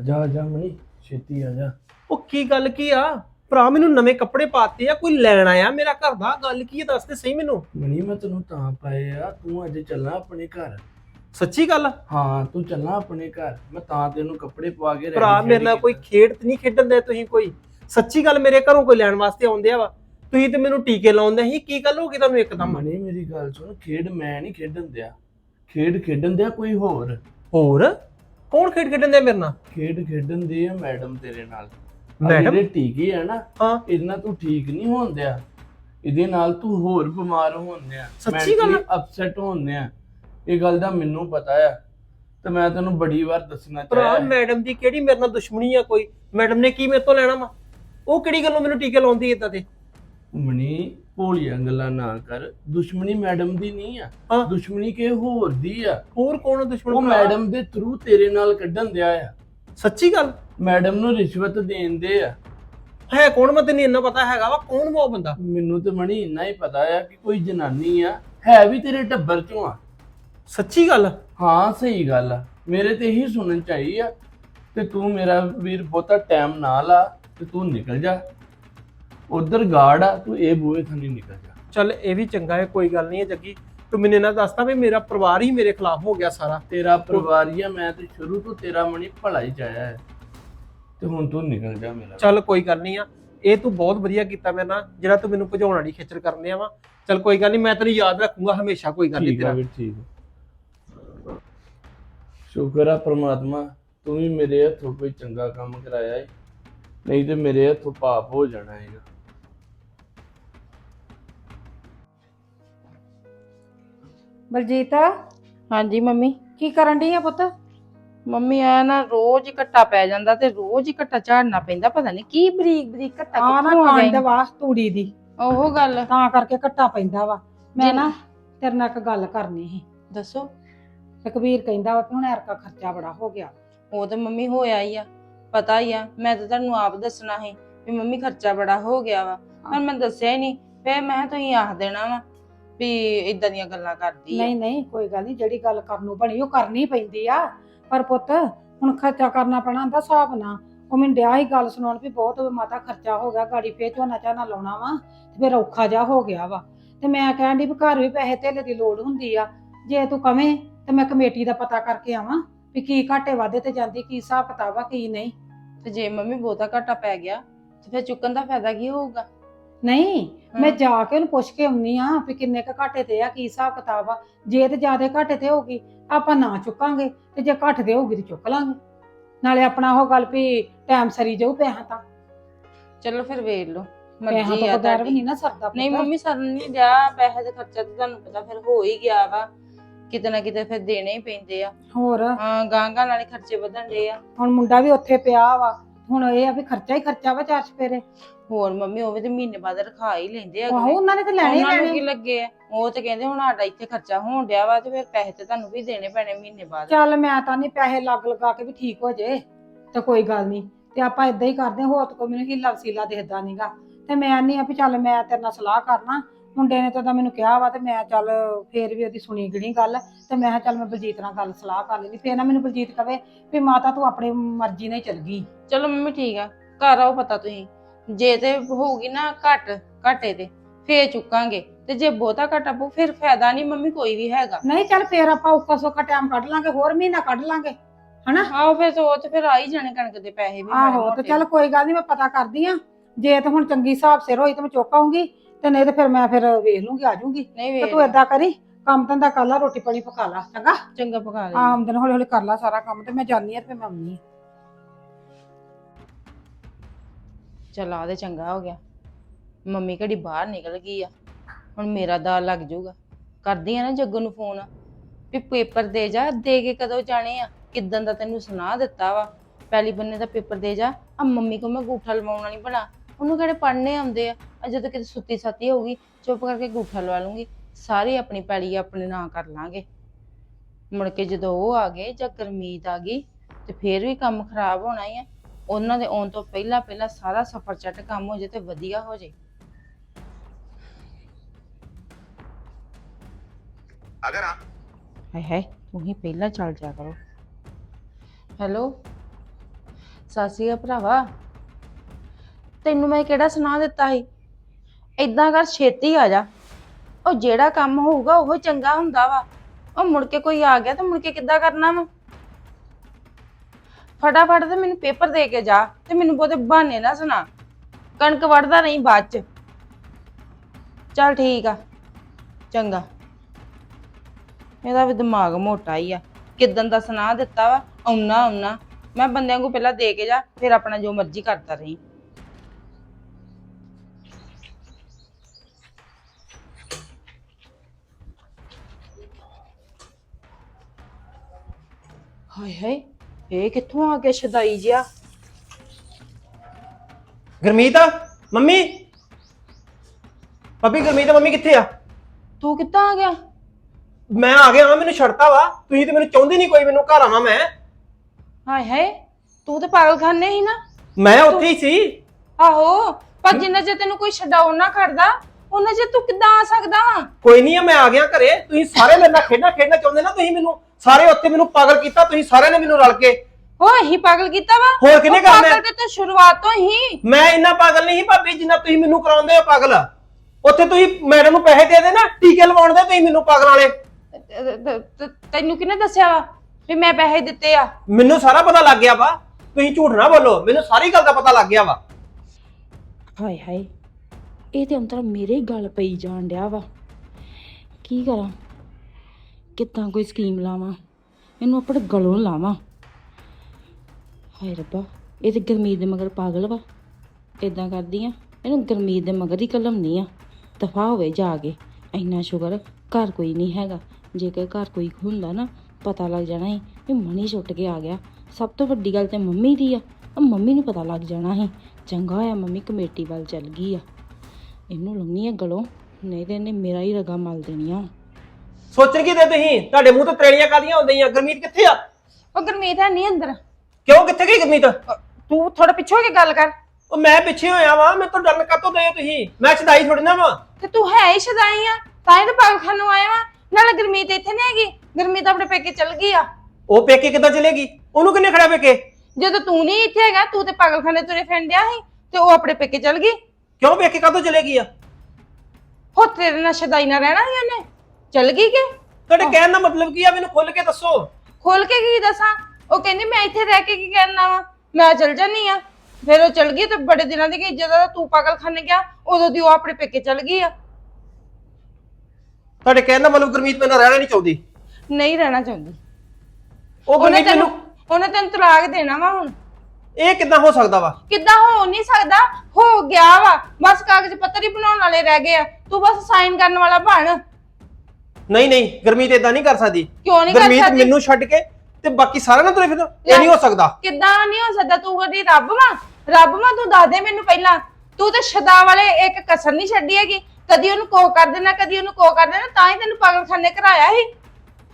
ਆਜਾ ਆਜਾ ਮਣੀ ਛੇਤੀ ਆਜਾ ਉਹ ਕੀ ਗੱਲ ਕੀ ਆ? ਭਰਾ ਮੈਨੂੰ ਨਵੇਂ ਕੱਪੜੇ ਪਾਤੇ ਆ ਕੋਈ ਲੈਣ ਆਇਆ ਮੇਰਾ ਘਰ ਦਾ? ਗੱਲ ਕੀ ਆ ਦੱਸ ਤੇ ਸਹੀ ਮੈਨੂੰ। ਮਣੀ ਮੈਂ ਤੈਨੂੰ ਤਾਂ ਪਾਏ ਆ ਤੂੰ ਅੱਜ ਚੱਲਣਾ ਆਪਣੇ ਘਰ। ਸੱਚੀ ਗੱਲ? ਹਾਂ ਤੂੰ ਚੱਲਣਾ ਆਪਣੇ ਘਰ। ਮੈਂ ਤਾਂ ਤੈਨੂੰ ਕੱਪੜੇ ਪਵਾ ਕੇ ਭਰਾ ready ਮੇਰੇ ਨਾਲ। ਕੋਈ ਖੇਡ ਤੇ ਨਹੀਂ ਖੇਡਣ ਦੇ ਤੁਸੀਂ ਕੋਈ। ਸੱਚੀ ਗੱਲ ਮੇਰੇ ਘਰੋਂ ਕੋਈ ਲੈਣ ਵਾਸਤੇ ਆਉਂਦੇ ਆ ਵਾ। ਤੁਸੀਂ ਤੇ ਮੈਨੂੰ ਟੀਕੇ ਲਾਉਂਦੇ ਸੀ ਕੀ ਗੱਲ ਹੋ ਗਈ ਤੁਹਾਨੂੰ ਇੱਕਦਮ? ਮਣੀ ਮੇਰੀ ਗੱਲ ਸੁਣ ਖੇਡ ਮੈਂ ਨਹੀਂ ਖੇਡਣ ਦਿਆ। ਖੇਡ ਖੇਡਣ ਦਿਆ ਕੋਈ ਹੋਰ। ਹੋਰ? ਕੌਣ ਖੇਡ ਖੇਡਣ ਦੇ ਮੇਰੇ ਨਾਲ? ਖੇਡ ਖੇਡਣ ਦੀ ਆ ਮੈਡਮ ਤੇਰੇ ਨਾਲ। ਆਹ ਮੈਡਮ? ਜਿਹੜੇ ਟੀਕੇ ਆ ਨਾ ਹਾਂ। ਇਹਦੇ ਨਾਲ ਤੂੰ ਠੀਕ ਨਹੀਂ ਹੁੰਦਿਆ ਇਹਦੇ ਨਾਲ ਤੂੰ ਹੋਰ ਬਿਮਾਰ ਹੋਣਿਆ ਸੱਚੀ ਗੱਲ? ਅਪਸੈਟ ਹੋਣਿਆ ਇਹ ਗੱਲ ਦਾ ਮੈਨੂੰ ਪਤਾ ਆ। ਤੇ ਮੈਂ ਤੈਨੂੰ ਬੜੀ ਵਾਰ ਦੱਸਣਾ ਭਰਾ ਚਾਹਿਆ। ਮੈਡਮ ਦੀ ਕਿਹੜੀ ਮੇਰੇ ਨਾਲ ਦੁਸ਼ਮਣੀ ਆ ਕੋਈ? ਮੈਡਮ ਨੇ ਕੀ ਮੇਰੇ ਤੋਂ ਲੈਣਾ ਵਾ? ਉਹ ਕਿਹੜੀ ਗੱਲੋਂ ਮੈਨੂੰ ਟੀਕੇ ਲਾਉਂਦੀ ਏਦਾਂ ਤੇ ਮਣੀ ਭੋਲੀਆਂ ਗੱਲਾਂ ਨਾ ਕਰ। ਦੁਸ਼ਮਣੀ ਮੈਡਮ ਦੀ ਨਹੀਂ ਆ। ਹਾਂ। ਦੁਸ਼ਮਣੀ ਕੇ ਹੋਰ ਦੀ ਆ। ਹੋਰ ਕੌਣ ਦੁਸ਼ਮਣ ਉਹ ਭਰਾ? ਮੈਡਮ ਦੇ ਥਰੂ ਤੇਰੇ ਨਾਲ ਕੱਢਣ ਦਿਆ ਆ। ਸੱਚੀ ਗੱਲ? ਮੈਡਮ ਨੂੰ ਰਿਸ਼ਵਤ ਦੇਂਦੇ ਆ। ਹੈ ਕੌਣ? ਮੈਂ ਤੈਨੂੰ ਇੰਨਾ ਪਤਾ ਹੈਗਾ ਵਾ। ਕੌਣ ਵਾ ਉਹ ਬੰਦਾ? ਮੈਨੂੰ ਤੇ ਮਣੀ ਇੰਨਾ ਹੀ ਪਤਾ ਆ ਕਿ ਕੋਈ ਜਨਾਨੀ ਆ। ਹੈ ਵੀ ਤੇਰੇ ਟੱਬਰ ਚੋਂ ਆ। ਸੱਚੀ ਗੱਲ? ਹਾਂ ਸਹੀ ਗੱਲ ਆ। ਮੇਰੇ ਤੇ ਇਹੀ ਸੁਣਨ ਚਾਹੀ ਆ। ਤੇ ਤੂੰ ਮੇਰਾ ਵੀਰ ਬਹੁਤਾ ਟਾਈਮ ਨਾ ਲਾ ਤੇ ਤੂੰ ਨਿਕਲ ਜਾ। ਉਧਰ ਗਾਰਡ ਆ ਤੂੰ ਇਹ ਬੂਹੇ ਥਾਂ ਨਹੀਂ ਨਿਕਲ ਜਾ। ਚੱਲ ਇਹ ਵੀ ਚੰਗਾ ਹੈ ਕੋਈ ਗੱਲ ਨਹੀਂ ਹੈ ਜੱਗੀ। ਤੂੰ ਮੈਨੂੰ ਇਹਨਾਂ ਦੱਸਦਾ ਵੀ ਮੇਰਾ ਪਰਿਵਾਰ ਹੀ ਮੇਰੇ ਖਿਲਾਫ ਹੋ ਗਿਆ ਸਾਰਾ। ਤੇਰਾ ਪਰਿਵਾਰ ਹੀ ਆ ਮੈਂ ਤੇ ਸ਼ੁਰੂ ਤੋਂ ਤੇਰਾ ਮਣੀ ਭਲਾ ਹੀ ਚਾਹਿਆ ਹੈ। ਤੇ ਹੁਣ ਤੂੰ ਨਿਕਲ ਜਾ ਮੇਰਾ। ਚੱਲ ਕੋਈ ਗੱਲ ਨਹੀਂ ਆ। ਇਹ ਤੂੰ ਬਹੁਤ ਵਧੀਆ ਕੀਤਾ ਮੇਰੇ ਨਾਲ ਜਿਹੜਾ ਤੂੰ ਮੈਨੂੰ ਭਜਾਉਣ ਵਾਲੀ ਖੇਚਲ ਕਰਨ ਡਿਆ ਵਾ। ਚੱਲ ਕੋਈ ਗੱਲ ਨਹੀਂ ਮੈਂ ਤੈਨੂੰ ਯਾਦ ਰੱਖੂੰਗਾ ਹਮੇਸ਼ਾ ਕੋਈ ਗੱਲ ਨਹੀਂ ਠੀਕ ਆ ਤੇਰਾ। ਵੀਰ ਠੀਕ ਆ। ਸ਼ੁਕਰ ਆ ਪ੍ਰਮਾਤਮਾ ਤੂੰ ਵੀ ਮੇਰੇ ਹੱਥੋਂ ਕੋਈ ਚੰਗਾ ਕੰਮ ਕਰਾਇਆ ਏ। ਨਹੀਂ ਤੇ ਮੇਰੇ ਹੱਥੋਂ ਪਾਪ ਹੋ ਜਾਣਾ ਹੈਗਾ। ਬਲਜੀਤ ਹਾਂਜੀ ਮੰਮੀ। ਕੀ ਕਰਨ ਡਈ ਆ ਪੁੱਤ? ਮੰਮੀ ਆ ਨਾ ਰੋਜ਼ ਹੀ ਘੱਟਾ ਪੈ ਜਾਂਦਾ ਤੇ ਰੋਜ਼ ਹੀ ਘੱਟਾ ਝਾੜਨਾ ਪੈਂਦਾ ਪਤਾ ਨਹੀਂ ਕੀ ਬਰੀਕ ਬਰੀਕ ਘੱਟਾ ਆ ਨਾ ਕਿੱਥੋਂ ਆ ਕੰਡ ਗਿਆ ਵਾ ਤੂੜੀ ਦੀ। ਉਹ ਗੱਲ। ਤਾਂ ਕਰਕੇ ਘੱਟਾ ਪੈਂਦਾ ਵਾ। ਮੈਂ। ਨਾ ਤੇਰੇ ਨਾਲ ਇੱਕ ਗੱਲ ਕਰਨੀ ਸੀ। ਦੱਸੋ। ਰਕਬੀਰ ਕਹਿੰਦਾ ਵਾ ਕਿ ਹੁਣ ਐਰਕਾ ਖਰਚਾ ਬੜਾ ਹੋ ਗਿਆ। ਉਹ ਤੇ ਮੰਮੀ ਹੋਇਆ ਹੀ ਆ ਪਤਾ ਹੀ ਆ। ਮੈਂ ਤਾਂ ਤੁਹਾਨੂੰ ਆਪ ਦੱਸਣਾ ਸੀ ਵੀ ਮੰਮੀ ਖਰਚਾ ਬੜਾ ਹੋ ਗਿਆ ਵਾ। ਪਰ ਮੈਂ ਦੱਸਿਆ ਹੀ ਨਹੀਂ। ਫੇ ਮੈਂ ਕਿਹਾ ਤੁਸੀਂ ਆਖ ਦੇਣਾ ਵਾ। ਵੀ ਇਦਾਂ ਦੀਆਂ ਗੱਲਾਂ ਕਰਦੀ ਆ। ਨਹੀਂ ਨਹੀਂ ਕੋਈ ਗੱਲ ਨਹੀਂ ਜਿਹੜੀ ਗੱਲ ਕਰਨ ਨੂੰ ਬਣੀ ਉਹ ਕਰਨੀ ਪੈਂਦੀ ਆ। ਪਰ ਪੁੱਤ ਹੁਣ ਖਰਚਾ ਕਰਨਾ ਪੈਣਾ ਹੁੰਦਾ ਹਿਸਾਬ ਨਾਲ। ਉਹ ਮੈਨੂੰ ਡਿਆ ਹੀ ਗੱਲ ਸੁਣਾਉਣ ਵੀ ਬਹੁਤ ਮਾਤਾ ਖਰਚਾ ਹੋ ਗਿਆ ਗਾੜੀ ਫੇਰ ਝੋਨਾ ਝਾਨਾ ਲਾਉਣਾ ਵਾ ਤੇ ਫਿਰ ਔਖਾ ਜਾ ਹੋ ਗਿਆ ਵਾ। ਤੇ ਮੈਂ ਕਹਿਣ ਦੀ ਵੀ ਘਰ ਵੀ ਪੈਸੇ ਧੇਲੇ ਦੀ ਲੋੜ ਹੁੰਦੀ ਆ। ਜੇ ਤੂੰ ਕਵੇਂ ਤੇ ਮੈਂ ਕਮੇਟੀ ਦਾ ਪਤਾ ਕਰਕੇ ਆਵਾਂ ਵੀ ਕੀ ਘਾਟੇ ਵਾਧੇ ਤੇ ਜਾਂਦੀ ਕੀ ਹਿਸਾਬ ਕਿਤਾਬ ਆ ਕੀ ਨਹੀਂ। ਤੇ ਜੇ ਮੰਮੀ ਬਹੁਤਾ ਘਾਟਾ ਪੈ ਗਿਆ ਤੇ ਫਿਰ ਚੁੱਕਣ ਦਾ ਫਾਇਦਾ ਕੀ ਹੋਊਗਾ? ਨਹੀਂ ਮੈਂ। ਜਾ ਕੇ ਉਹਨੂੰ ਪੁੱਛ ਕੇ ਆਉਣੀ ਆ ਵੀ ਕਿੰਨੇ ਕ ਘਾਟੇ ਤੇ ਆ ਕੀ ਹਿਸਾਬ ਕਿਤਾਬ ਆ। ਜੇ ਤੇ ਜ਼ਿਆਦਾ ਘਾਟੇ ਤੇ ਹੋਊਗੀ ਆਪਾਂ ਨਾ ਚੁੱਕਾਂਗੇ ਤੇ ਜੇ ਘੱਟ ਤੇ ਹੋਊਗੀ ਤੇ ਚੁੱਕ ਲਾਂਗੇ। ਨਾਲੇ ਆਪਣਾ ਉਹ ਗੱਲ ਵੀ ਟਾਈਮ ਸਰੀ ਜਾਊ ਪੈਸਾ ਤਾਂ। ਚਲੋ ਫਿਰ ਵੇਖ ਲਓ ਪੈਸਾ ਮਰਜ਼ੀ ਤੋਂ ਆ ਬਗੈਰ ਵੀ ਤੁਹਾਡੀ। ਨਹੀਂ ਨਾ ਸਰਦਾ ਨਹੀਂ। ਮੰਮੀ ਸਾਨੂੰ ਨਹੀਂ ਦਿਆ ਪੈਸੇ ਦੇ ਖਰਚਾ ਤਾਂ ਤੁਹਾਨੂੰ ਪਤਾ ਫਿਰ ਹੋ ਹੀ ਗਿਆ ਵਾ। ਕਿਤੇ ਨਾ ਕਿਤੇ ਫਿਰ ਦੇਣੇ ਹੀ ਪੈਂਦੇ ਆ। ਹੋਰ? ਹਾਂ ਗਾਂਗਾ ਨਾਲੇ ਖਰਚੇ ਵਧਣ ਦੇ ਆ। ਹੁਣ ਮੁੰਡਾ ਵੀ ਉੱਥੇ ਪਿਆ ਵਾ। ਹੁਣ ਇਹ ਆ ਵੀ ਖਰਚਾ ਹੀ ਖਰਚਾ ਵਾ ਚਾਰ ਚਪੇਰੇ ਹੋਰ ਮੰਮੀ ਉਹ ਵੀ ਤੇ ਮਹੀਨੇ ਬਾਅਦ ਰਖਾ ਹੀ ਲੈਂਦੇ ਆ ਆਹੋ ਉਹਨਾਂ ਨੇ ਤਾਂ ਲੈਣੇ ਹੀ ਕੀ ਲੱਗੇ ਆ? ਉਹ ਤੇ ਕਹਿੰਦੇ ਹੁਣ ਸਾਡਾ ਇੱਥੇ ਖਰਚਾ ਹੋਣ ਡਿਆ ਵਾ ਤੇ ਫਿਰ ਪੈਸੇ ਤੇ ਤੁਹਾਨੂੰ ਵੀ ਦੇਣੇ ਪੈਣੇ ਮਹੀਨੇ ਬਾਅਦ। ਚੱਲ ਮੈਂ ਤਾਂ ਨਹੀਂ ਪੈਸੇ ਲੱਗ ਲਗਾ ਕੇ ਵੀ ਠੀਕ ਹੋ ਜੇ ਤੇ ਕੋਈ ਗੱਲ ਨਹੀਂ। ਤੇ ਆਪਾਂ ਇਦਾਂ ਹੀ ਕਰਦੇ ਹਾਂ, ਹੋਰ ਤਾਂ ਕੋਈ ਮੈਨੂੰ ਹਿੱਲਾ ਵਸੀਲਾ ਦਿਖਦਾ ਨਹੀਂਗਾ ਤੇ ਮੈਂ ਨਹੀਂ ਆ ਵੀ ਚੱਲ ਮੈਂ ਤੇਰੇ ਨਾਲ ਸਲਾਹ ਕਰਨਾ। ਮੁੰਡੇ ਨੇ ਤਾਂ ਉਦੋਂ ਮੈਨੂੰ ਕਿਹਾ ਵਾ ਤੇ ਮੈਂ ਚੱਲ ਫੇਰ ਵੀ ਉਹਦੀ ਸੁਣੀ ਗਣੀ ਗੱਲ। ਤੇ ਮੈਂ ਕਿਹਾ ਚੱਲ ਮੈਂ ਬਲਜੀਤ ਨਾਲ ਗੱਲ ਸਲਾਹ ਕਰ ਲੈਣੀ ਫੇਰ ਨਾ ਮੈਨੂੰ ਬਲਜੀਤ ਕਵੇ ਵੀ ਮਾਤਾ ਤੂੰ ਆਪਣੀ ਮਰਜ਼ੀ ਨਾਲ ਹੀ ਚੱਲ ਗਈ। ਚਲੋ ਮੰਮੀ ਠੀਕ ਆ ਘਰ ਆਓ ਪਤਾ ਤੁਸੀਂ। ਜੇ ਤੇ ਹੋਊਗੀ ਨਾ ਘੱਟ ਘਾਟੇ ਤੇ ਫੇਰ ਚੁੱਕਾਂਗੇ। ਤੇ ਜੇ ਬਹੁਤਾ ਘਾਟਾ ਪਊ ਫਿਰ ਫਾਇਦਾ ਨਹੀਂ ਮੰਮੀ ਕੋਈ ਵੀ ਹੈਗਾ। ਨਹੀਂ ਚੱਲ ਫੇਰ ਆਪਾਂ ਔਖਾ ਸੌਖਾ ਟਾਈਮ ਕੱਢ ਲਾਂਗੇ ਹੋਰ ਮਹੀਨਾ ਕੱਢ ਲਾਂਗੇ ਹਨਾ? ਆਹੋ ਫਿਰ ਤੇ ਉਹ ਤੇ ਫਿਰ ਆ ਹੀ ਜਾਣੇ ਕਣਕ ਦੇ ਪੈਸੇ ਵੀ ਮਾੜੇ ਆਹੋ ਤੇ ਮੋਟੇ। ਚੱਲ ਕੋਈ ਗੱਲ ਨਹੀਂ ਮੈਂ ਪਤਾ ਕਰਦੀ ਆ। ਜੇ ਤੇ ਹੁਣ ਚੰਗੀ ਹਿਸਾਬ ਸਿਰ ਹੋਈ ਤੇ ਮੈਂ ਚੁੱਕ ਆਊਂਗੀ ਤੇ ਨਹੀਂ ਤੇ ਫਿਰ ਮੈਂ ਫਿਰ ਵੇਖ ਲੂੰਗੀ ਆ ਜਾਊਂਗੀ। ਨਹੀਂ ਤੇ ਵੇਖ ਤੂੰ ਏਦਾਂ ਕਰੀ ਕੰਮ ਧੰਦਾ ਕਰ ਲਾ ਰੋਟੀ ਪਾਣੀ ਪਕਾ ਲਾ ਚੰਗਾ? ਚੰਗਾ ਪਕਾ ਲੈ ਆਮਦਨ ਹੌਲੀ ਹੌਲੀ ਕਰ ਲਾ ਸਾਰਾ ਕੰਮ ਤੇ ਮੈਂ ਜਾਨੀ ਆ ਤੇ ਫਿਰ ਮੈਂ ਆਉਣੀ ਚਲ ਆ ਤੇ ਚੰਗਾ ਹੋ ਗਿਆ। ਮੰਮੀ ਘੜੀ ਬਾਹਰ ਨਿਕਲ ਗਈ ਆ। ਹੁਣ ਮੇਰਾ ਦਾਲ ਲੱਗ ਜਾਊਗਾ। ਕਰਦੀ ਆ ਨਾ ਜੱਗੂ ਨੂੰ ਫੋਨ ਵੀ ਪੇਪਰ ਦੇ ਜਾ, ਦੇ ਕੇ ਕਦੋਂ ਜਾਣੇ ਆ? ਕਿਦਾਂ ਦਾ ਤੈਨੂੰ ਸੁਣਾ ਦਿੱਤਾ ਵਾ? ਪਹਿਲੀ ਬੰਨੇ ਦਾ ਪੇਪਰ ਦੇ ਜਾ। ਆ ਮੰਮੀ ਕੋ ਮੈਂ ਗੂਠਾ ਲਵਾਉਣਾ ਵਾਲੀ ਬਣਾ ਉਹਨੂੰ ਕਿਹੜੇ ਪੜ੍ਹਨੇ ਆਉਂਦੇ ਆ? ਆ ਜਦੋਂ ਕਿਤੇ ਸੁੱਤੀ ਸਾਤੀ ਹੋਊਗੀ। ਚੁੱਪ ਕਰਕੇ ਗੂਠਾ ਲਵਾ ਲੂੰਗੀ ਸਾਰੀ ਆਪਣੀ ਪੈਲੀ ਆਪਣੇ ਨਾਂ ਕਰ ਲਾਂਗੇ। ਮੁੜ ਕੇ ਜਦੋਂ ਉਹ ਆ ਗਏ ਜਾਂ ਗਰਮੀਤ ਆ ਗਈ ਤੇ ਫੇਰ ਵੀ ਕੰਮ ਖਰਾਬ ਹੋਣਾ ਹੀ ਆ। ਉਹਨਾਂ ਦੇ ਆਉਣ ਤੋਂ ਪਹਿਲਾਂ ਪਹਿਲਾਂ ਸਾਰਾ ਸਫਰ ਚੱਟ ਕੰਮ ਹੋ ਜੇ ਤੇ ਵਧੀਆ ਹੋ ਜੇ। ਅਗਰ ਆ। ਹਾਏ ਹਾਏ ਤੂੰ ਹੀ ਪਹਿਲਾਂ ਚੱਲ ਜਾ ਕਰੋ। ਹੈਲੋ? ਸਾਸੀਆ ਭਰਾਵਾ। ਤੈਨੂੰ ਮੈਂ ਕਿਹੜਾ ਸੁਣਾ ਦਿੱਤਾ ਸੀ? ਇਦਾਂ ਕਰ ਛੇਤੀ ਆ ਜਾ। ਉਹ ਜਿਹੜਾ ਕੰਮ ਹੋਊਗਾ ਉਹ ਚੰਗਾ ਹੁੰਦਾ ਵਾ। ਉਹ ਮੁੜ ਕੇ ਕੋਈ ਆ ਗਿਆ ਤਾਂ ਮੁੜ ਕੇ ਕਿੱਦਾਂ ਕਰਨਾ ਵਾ? ਫਟਾਫਟ ਤੇ ਮੈਨੂੰ ਪੇਪਰ ਦੇ ਕੇ ਜਾ ਤੇ ਮੈਨੂੰ ਬਹੁਤੇ ਬਹਾਨੇ ਨਾ ਸੁਣਾ। ਕਣਕ ਵੜਦਾ ਨਹੀਂ ਬਾਅਦ ਚ। ਚੱਲ ਠੀਕ ਆ। ਚੰਗਾ। ਇਹਦਾ ਵੀ ਦਿਮਾਗ ਮੋਟਾ ਹੀ ਆ। ਕਿਦਨ ਦਾ ਸੁਣਾ ਦਿੱਤਾ ਵਾ, ਆਉਣਾ ਆਉਣਾ। ਮੈਂ ਬੰਦਿਆਂ ਨੂੰ ਪਹਿਲਾਂ ਦੇ ਕੇ ਜਾ, ਫਿਰ ਆਪਣਾ ਜੋ ਮਰਜ਼ੀ ਕਰਦਾ ਰਹੀ। ਹਾਏ ਹਾਏ। ਇਹ ਕਿੱਥੋਂ ਆ ਗਿਆ ਸ਼ਦਾਈ ਜਿਆ ਗਰਮੀਤ? ਮੰਮੀ? ਭਾਬੀ ਗਰਮੀਤ ਮੰਮੀ ਕਿੱਥੇ ਆ? ਤੂੰ ਕਿੱਦਾਂ ਆ ਗਿਆ? ਮੈਂ ਆ ਗਿਆ ਮੈਨੂੰ ਛੱਡਤਾ ਵਾ। ਤੁਸੀਂ ਤੇ ਮੈਨੂੰ ਚਾਹੁੰਦੇ ਨਹੀਂ ਕੋਈ ਮੈਨੂੰ ਘਰ ਆਵਾਂ ਮੈਂ। ਹਾਏ ਹਾਏ ਤੂੰ ਤੇ ਪਾਗਲਖਾਨੇ ਹੀ ਨਾ। ਮੈਂ ਉੱਥੇ ਹੀ ਸੀ। ਆਹੋ ਪਰ ਜਿੰਨਾ ਚਿਰ ਤੈਨੂੰ ਕੋਈ ਛਡਾਉਣ ਨਾ ਕਰਦਾ ਉਹਨਾਂ ਚਿਰ ਤੂੰ ਕਿੱਦਾਂ ਆ ਸਕਦਾ ਵਾ? ਕੋਈ ਨਹੀਂ ਆ ਮੈਂ ਆ ਗਿਆ ਘਰੇ। ਤੁਸੀਂ ਸਾਰੇ ਮੇਰੇ ਨਾਲ ਖੇਡਣਾ ਖੇਡਣਾ ਚਾਹੁੰਦੇ ਨਾ ਤੁਸੀਂ ਮੈਨੂੰ। ਸਾਰੇ ਉੱਥੇ ਮੈਨੂੰ ਪਾਗਲ ਕੀਤਾ ਤੁਸੀਂ ਸਾਰਿਆਂ ਨੇ ਮੈਨੂੰ ਰਲ ਕੇ। ਉਹ ਇਹੀ ਪਾਗਲ ਕੀਤਾ ਵਾ? ਹੋਰ ਕਿਹਨੇ ਉਹ ਕਰਨਾ? ਹੈ? ਪਾਗਲ ਤੇ ਤੂੰ ਸ਼ੁਰੂਆਤ ਤੋਂ ਹੀ। ਮੈਂ ਇੰਨਾ ਪਾਗਲ ਨਹੀਂ ਸੀ ਭਾਬੀ ਜਿੰਨਾ ਤੁਸੀਂ ਮੈਨੂੰ ਕਰਾਉਂਦੇ ਹੋ ਪਾਗਲ। ਉੱਥੇ ਤੁਸੀਂ ਮੈਡਮ ਨੂੰ ਪੈਸੇ ਦੇ ਦੇ ਨਾ ਟੀਕੇ ਲਵਾਉਣ ਦੇ ਤੁਸੀਂ ਮੈਨੂੰ ਪਾਗਲ ਵਾਲੇ। ਤ- ਤ- ਤ- ਤੈਨੂੰ ਕਿਹਨੇ ਦੱਸਿਆ ਵਾ ਵੀ ਮੈਂ ਪੈਸੇ ਦਿੱਤੇ ਆ? ਮੈਨੂੰ ਸਾਰਾ ਪਤਾ ਲੱਗ ਗਿਆ ਵਾ। ਤੁਸੀਂ ਝੂਠ ਨਾ ਬੋਲੋ ਮੈਨੂੰ ਸਾਰੀ ਗੱਲ ਦਾ ਪਤਾ ਲੱਗ ਗਿਆ ਵਾ। ਹਾਏ ਹਾਏ ਇਹ ਤੇ ਅੰਤਰਾ ਮੇਰੇ ਹੀ ਗੱਲ ਪਈ ਜਾਣ ਡਿਆ ਵਾ। ਕੀ ਕਰਾਂ? ਕਿੱਦਾਂ ਕੋਈ ਸਕੀਮ ਲਾਵਾਂ? ਇਹਨੂੰ ਆਪਣੇ ਗਲੋਂ ਲਾਵਾਂ। ਹਾਏ ਰੱਬਾ, ਇਹ ਤੇ ਗਰਮੀਤ ਦੇ ਮਗਰ ਪਾਗਲ ਵਾ। ਇਦਾਂ ਕਰਦੀ ਆ, ਇਹਨੂੰ ਗਰਮੀਤ ਦੇ ਮਗਰ ਹੀ ਕਲਮ ਨਹੀਂ ਆ। ਦਫਾ ਹੋਵੇ ਜਾ ਕੇ, ਇੰਨਾ ਸ਼ੁਕਰ, ਘਰ ਕੋਈ ਨਹੀਂ ਹੈਗਾ। ਜੇਕਰ ਘਰ ਕੋਈ ਹੁੰਦਾ ਨਾ, ਪਤਾ ਲੱਗ ਜਾਣਾ ਸੀ ਵੀ ਮਣੀ ਛੁੱਟ ਕੇ ਆ ਗਿਆ। ਸਭ ਤੋਂ ਵੱਡੀ ਗੱਲ ਤੇ ਮੰਮੀ ਦੀ ਆ ਆ ਮੰਮੀ ਨੂੰ ਪਤਾ ਲੱਗ ਜਾਣਾ ਸੀ। ਚੰਗਾ ਹੋਇਆ ਮੰਮੀ ਕਮੇਟੀ ਵੱਲ ਚੱਲ ਗਈ ਆ। ਇਹਨੂੰ ਲੰਮੀ ਆ ਗਲੋਂ, ਨਹੀਂ ਤੇ ਇਹਨੇ ਮੇਰਾ ਹੀ ਰਗਾ ਮਲ ਦੇਣੀਆਂ। ਸੋਚਣ ਕੀ ਦੇ ਤੁਸੀਂ? ਤੁਹਾਡੇ ਮੂੰਹ ਤੋਂ ਤਰੇੜੀਆਂ ਕਾਦੀਆਂ ਹੁੰਦੀਆਂ ਗਰਮੀਤ ਕਿੱਥੇ ਆ? ਉਹ ਗਰਮੀਤ ਹੈ ਨਹੀਂ ਅੰਦਰ। ਕਿਉਂ? ਕਿੱਥੇ ਗਈ ਗਰਮੀਤ? ਤੂੰ ਥੋੜਾ ਪਿੱਛੇ ਹੋ ਕੇ ਗੱਲ ਕਰ। ਉਹ ਮੈਂ ਪਿੱਛੇ ਹੋਇਆ ਵਾਂ ਮੈਂ ਤੋਂ ਡਰਨ ਕਾਤੋਂ ਦੇ ਤੁਸੀਂ? ਮੈਂ ਛਦਾਈ ਛੋੜਨਾ ਵਾਂ। ਤੇ ਤੂੰ ਹੈ ਹੀ ਸ਼ਦਾਈ ਆ ਤਾਂ ਹੀ ਤਾਂ ਪਾਗਲਖਾਨ ਨੂੰ ਆਇਆ ਵਾ। ਨਾਲੇ ਗਰਮੀਤ ਇੱਥੇ ਨਹੀਂ ਹੈਗੀ। ਗਰਮੀਤ ਆਪਣੇ ਪੇਕੇ ਚਲ ਗਈ ਆ। ਉਹ ਪੇਕੇ ਕਿੱਦਾਂ ਚਲੇਗੀ? ਉਹਨੂੰ ਕਿੰਨੇ ਖੜਾ ਪੇਕੇ? ਜਦੋਂ ਤੂੰ ਨਹੀਂ ਇੱਥੇ ਹੈਗਾ ਤੂੰ ਤੇ ਪਾਗਲਖਾਨੇ ਤੁਰੇ ਫਿਰਦਿਆ ਸੀ ਤੇ ਉਹ ਆਪਣੇ ਪੇਕੇ ਚਲ ਗਈ। ਕਿਉਂ ਪੇਕੇ ਕਾਤੋਂ ਚਲੇਗੀ ਆ? ਹੋ ਤੇਰੇ ਨਾਲ ਸ਼ਦਾਈ ਨਾ ਰਹਿਣਾ ਸੀ ਉਹਨੇ? ਚਲ ਗਈ ਕਿ? ਤੁਹਾਡੇ ਕਹਿਣ ਦਾ ਮਤਲਬ ਕੀ ਆ? ਮੈਨੂੰ ਖੁੱਲ ਕੇ ਦੱਸੋ। ਖੋਲ ਕੇ ਕੀ ਦੱਸਾਂ? ਉਹ ਕਹਿੰਦੀ ਮੈਂ ਇੱਥੇ ਰਹਿ ਕੇ ਕੀ ਕਰਨਾ ਵਾ? ਮੈਂ ਚਲ ਜਾਨੀ ਆ। ਫਿਰ ਉਹ ਚਲ ਗਈ ਤੇ ਬੜੇ ਦਿਨਾਂ ਦੀ ਗਈ ਜਦੋਂ ਤੂੰ ਪਾਗਲਖਾਨੇ ਗਿਆ ਉਦੋਂ ਦੀ ਉਹ ਆਪਣੇ ਪੇਕੇ ਚਲ ਗਈ ਆ। ਤੁਹਾਡੇ ਕਹਿਣ ਦਾ ਮਤਲਬ ਗੁਰਮੀਤ ਮੇਰੇ ਨਾਲ ਰਹਿਣਾ ਨਹੀਂ ਚਾਹੁੰਦੀ? ਨਹੀਂ ਰਹਿਣਾ ਚਾਹੁੰਦੀ। ਉਹ ਉਹਨੇ ਗੁਰਮੀਤ ਤੈਨੂੰ ਮੈਨੂੰ ਉਹਨੇ ਤੈਨੂੰ ਤਲਾਕ ਦੇਣਾ ਵਾ ਹੁਣ। ਇਹ ਕਿੱਦਾਂ ਹੋ ਸਕਦਾ ਵਾ? ਕਿੱਦਾਂ ਹੋ ਨਹੀਂ ਸਕਦਾ? ਹੋ ਗਿਆ ਵਾ। ਬਸ ਕਾਗਜ਼ ਪੱਤਰ ਹੀ ਬਣਾਉਣ ਵਾਲੇ ਰਹਿ ਗਏ ਆ। ਤੂੰ ਬਸ ਸਾਈਨ ਕਰਨ ਵਾਲਾ ਬਣ। ਨਹੀਂ ਨਹੀਂ ਗੁਰਮੀਤ ਇਦਾਂ ਨਹੀਂ ਕਰ ਸਕਦੀ। ਕਿਉਂ ਨਹੀਂ ਕਰ ਗੁਰਮੀਤ ਸਕਦੀ? ਮੈਨੂੰ ਛੱਡ ਕੇ ਤੇ ਬਾਕੀ ਸਾਰਿਆਂ ਨਾਲ ਤੁਰੇ ਫਿਰੋ ਇਹ ਨਹੀਂ ਹੋ ਸਕਦਾ। ਕਿੱਦਾਂ ਨਹੀਂ ਹੋ ਸਕਦਾ? ਤੂੰ ਕਦੀ ਰੱਬ ਵਾ। ਰੱਬ ਵਾ ਤੂੰ ਦੱਸ ਦੇ ਮੈਨੂੰ ਪਹਿਲਾਂ। ਤੂੰ ਤੇ ਸ਼ਦਾ ਵਾਲੇ ਇੱਕ ਕਸਰ ਨਹੀਂ ਛੱਡੀ ਹੈਗੀ। ਕਦੀ ਉਹਨੂੰ ਕੋ ਕਰ ਦੇਣਾ ਕਦੀ ਉਹਨੂੰ ਕੋ ਕਰ ਦੇਣਾ ਤਾਂ ਹੀ ਤੈਨੂੰ ਪਾਗਲਖਾਨੇ ਕਰਾਇਆ ਸੀ।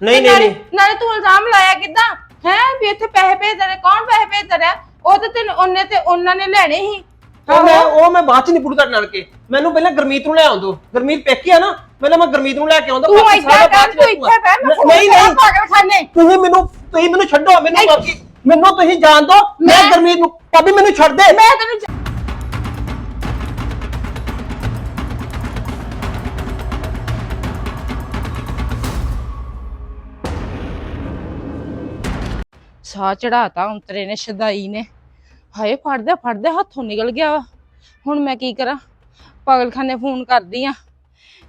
ਨਹੀਂ ਤੇ ਨਹੀਂ ਨਾਲੇ- ਨਹੀਂ। ਨਾਲੇ ਤੂੰ ਇਲਜ਼ਾਮ ਲਾਇਆ ਕਿੱਦਾਂ? ਹੈ ਵੀ ਇੱਥੇ ਪੈਸੇ ਭੇਜਦੇ ਨੇ ਕੌਣ ਪੈਸੇ ਭੇਜਦਾ ਰਿਹਾ ਉਹ ਤੇ ਤੈਨੂੰ ਉਹਨੇ ਤੇ ਉਹਨਾਂ ਨੇ ਲੈਣੇ ਸੀ। ਉਹ ਮੈਂ ਉਹ ਮੈਂ ਬਾਅਦ ਚ ਨਹੀਂ ਪੁੱਛਦਾ ਤੁਹਾਡੇ ਨਾਲ ਕੇ। ਮੈਨੂੰ ਪਹਿਲਾਂ ਗੁਰਮੀਤ ਨੂੰ ਲੈ ਆਉਂਦੋ। ਗੁਰਮੀਤ ਪੇਕੀ ਆ ਨਾ ਪਹਿਲਾਂ ਮੈਂ ਗੁਰਮੀਤ ਨੂੰ ਲੈ ਕੇ ਆਉਂਦਾ ਤੂੰ ਇੱਦਾਂ ਕਰ ਤੂੰ ਇੱਥੇ ਬਹਿ ਮੈਂ ਨਹੀਂ ਨਹੀਂ। ਤੁਸੀਂ ਮੈਨੂੰ ਤੁਸੀਂ ਮੈਨੂੰ ਛੱਡੋ ਮੈਨੂੰ ਬਾਕੀ ਮੈਨੂੰ ਤੁਸੀਂ ਜਾਣ ਦਿਓ ਮੈਂ ਗੁਰਮੀਤ ਨੂੰ ਭਾਬੀ ਮੈਨੂੰ ਛੱਡ ਦੇ। ਮੈਂ ਤੈਨੂੰ ਸਾਹ ਚੜਾਤਾ ਉਂਤਰੇ ਨੇ ਸ਼ਦਾਈ ਨੇ। ਹਾਏ ਫੜਦੇ ਫੜਦੇ ਹੱਥੋਂ ਨਿਕਲ ਗਿਆ ਵਾ। ਹੁਣ ਮੈਂ ਕੀ ਕਰਾਂ? ਪਾਗਲਖਾਨੇ ਫੋਨ ਕਰਦੀ ਆ।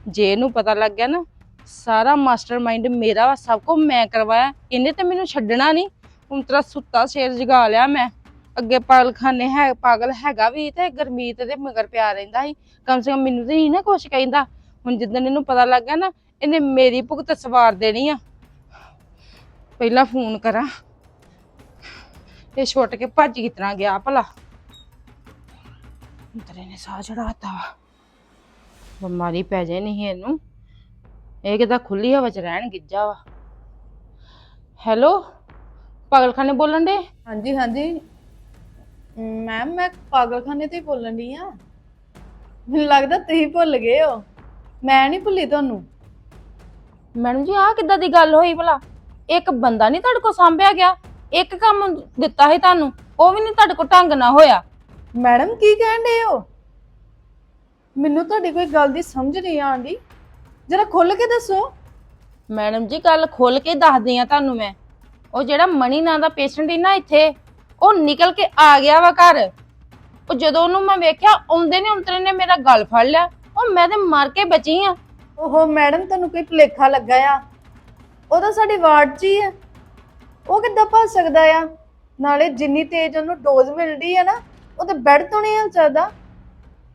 ਜੇ ਇਹਨੂੰ ਪਤਾ ਲੱਗ ਗਿਆ ਨਾ, ਸਾਰਾ ਮਾਸਟਰਮਾਈਂਡ ਮੇਰਾ ਵਾ, ਸਭ ਕੁਝ ਮੈਂ ਕਰਵਾਇਆ। ਇਹਨੇ ਤੇ ਮੈਨੂੰ ਛੱਡਣਾ ਨਹੀਂ। ਹੁਣ ਉਂਤਰਾ ਸੁੱਤਾ ਸ਼ੇਰ ਜਗਾ ਲਿਆ ਮੈਂ। ਅੱਗੇ ਪਾਗਲਖਾਨੇ ਹੈ, ਪਾਗਲ ਹੈਗਾ ਵੀ ਤੇ ਗਰਮੀਤ ਦੇ ਮਗਰ ਪਿਆ ਰਹਿੰਦਾ ਸੀ। ਕਮ ਸੇ ਕਮ ਮੈਨੂੰ ਤੇ ਨਹੀਂ ਨਾ ਕੁਛ ਕਹਿੰਦਾ। ਹੁਣ ਜਿੱਦਣ ਇਹਨੂੰ ਪਤਾ ਲੱਗ ਗਿਆ ਨਾ, ਇਹਨੇ ਮੇਰੀ ਭੁਗਤ ਸਵਾਰ ਦੇਣੀ ਆ। ਪਹਿਲਾਂ ਫੋਨ ਕਰਾਂ। ਇਹ ਛੁੱਟ ਕੇ ਭੱਜ ਕਿਤਨਾ ਗਿਆ ਭਲਾ? ਤੇਰੇ ਨੇ ਸਾਹ ਚੜਾਤਾ ਵਾ ਬਿਮਾਰੀ ਪੈ ਜੇ ਨਹੀਂ ਇਹਨੂੰ। ਇਹ ਕਿਦਾਂ ਖੁੱਲੀ ਹਵਾ ਚ ਰਹਿਣ ਗਿੱਜਾ ਵਾ। ਹੈਲੋ ਪਾਗਲਖਾਨੇ ਬੋਲਣ ਦੇ? ਹਾਂਜੀ ਹਾਂਜੀ। ਮੈਮ ਮੈਂ ਪਾਗਲਖਾਨੇ ਤੋਂ ਹੀ ਬੋਲਣ ਦੀ ਆ। ਮੈਨੂੰ ਲੱਗਦਾ ਤੁਸੀਂ ਭੁੱਲ ਗਏ ਹੋ। ਮੈਂ ਨਹੀਂ ਭੁੱਲੀ ਤੁਹਾਨੂੰ। ਮੈਡਮ ਜੀ ਆਹ ਕਿੱਦਾਂ ਦੀ ਗੱਲ ਹੋਈ ਭਲਾ? ਇੱਕ ਬੰਦਾ ਨਹੀਂ ਤੁਹਾਡੇ ਕੋਲ ਸਾਂਭਿਆ ਗਿਆ। ਇੱਕ ਕੰਮ ਦਿੱਤਾ ਸੀ ਤੁਹਾਨੂੰ ਉਹ ਵੀ ਨਹੀਂ ਤੁਹਾਡੇ ਕੋਲ ਢੰਗ ਨਾ ਹੋਇਆ। ਮੈਡਮ ਕੀ ਕਹਿੰਦੇ ਹੋ? ਮੈਨੂੰ ਤੁਹਾਡੀ ਕੋਈ ਗੱਲ ਦੀ ਸਮਝ ਨਹੀਂ ਆਉਂਦੀ। ਜਰਾ ਖੁੱਲ ਕੇ ਦੱਸੋ। ਮੈਡਮ ਜੀ ਗੱਲ ਖੋਲ ਕੇ ਦੱਸਦੀ ਆ ਤੁਹਾਨੂੰ ਮੈਂ। ਉਹ ਜਿਹੜਾ ਮਣੀ ਨਾਂ ਦਾ ਪੇਸ਼ੈਂਟ ਹੀ ਨਾ ਇੱਥੇ ਉਹ ਨਿਕਲ ਕੇ ਆ ਗਿਆ ਵਾ ਘਰ। ਉਹ ਜਦੋਂ ਉਹਨੂੰ ਮੈਂ ਵੇਖਿਆ ਆਉਂਦੇ ਨੇ ਉਂਤਰੇ ਨੇ ਮੇਰਾ ਗਲ ਫੜ ਲਿਆ। ਉਹ ਮੈਂ ਤੇ ਮਰ ਕੇ ਬਚੀ ਆ ਓਹੋ ਮੈਡਮ ਤੁਹਾਨੂੰ ਕੋਈ ਭੁਲੇਖਾ ਲੱਗਾ ਆ? ਉਹ ਤਾਂ ਸਾਡੀ ਵਾਰਡ 'ਚ ਹੀ ਆ। ਉਹ ਕਿੱਦਾਂ ਭੱਜ ਸਕਦਾ ਆ? ਨਾਲੇ ਜਿੰਨੀ ਤੇਜ਼ ਉਹਨੂੰ ਡੋਜ਼ ਮਿਲਦੀ ਆ ਨਾ, ਉਹ ਤਾਂ ਬੈੱਡ ਤੋਂ ਨਹੀਂ ਹਿਲ ਸਕਦਾ।